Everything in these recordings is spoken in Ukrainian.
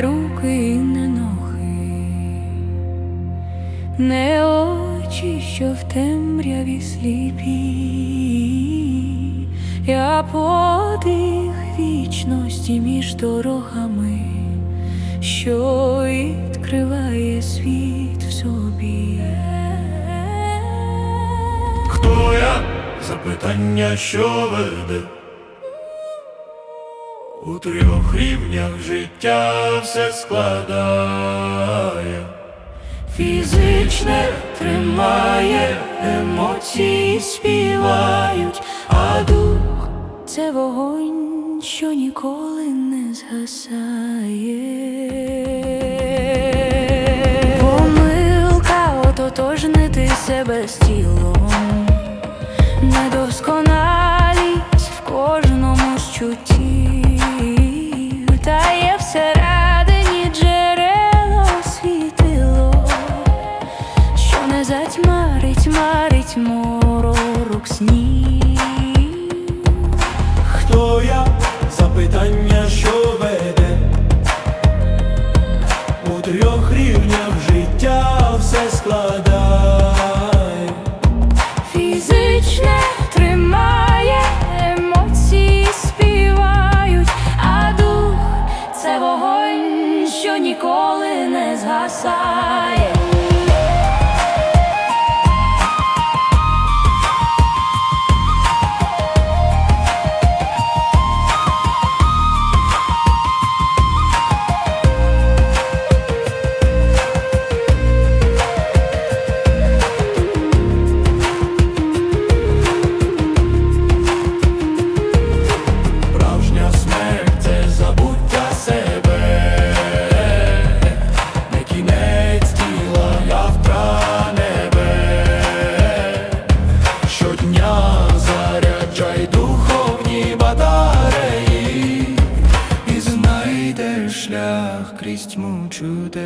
руки, не ноги, не очі, що в темряві сліпі, я подих вічності між дорогами, що відкриває світ в собі. Хто я? Запитання, що веде у трьох рівнях життя все складає, Фізичне тримає, емоції співають, а дух це вогонь, що ніколи не згасає. Помилка ототожнити себе з тілом, недосконалість в кожному з чуттів, не затьмарить, марить морок снів. хто я? Запитання, що веде у трьох рівнях життя все складає. Фізичне тримає, емоції співають, а дух це вогонь, що ніколи не згасає. чудес.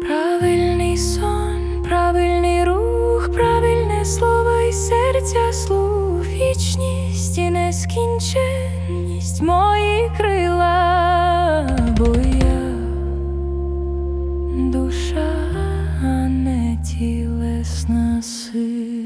Правильний сон, правильний рух, правильне слово і серця слух, вічність і нескінченність мої крила, бо я душа, а не тілесна сила.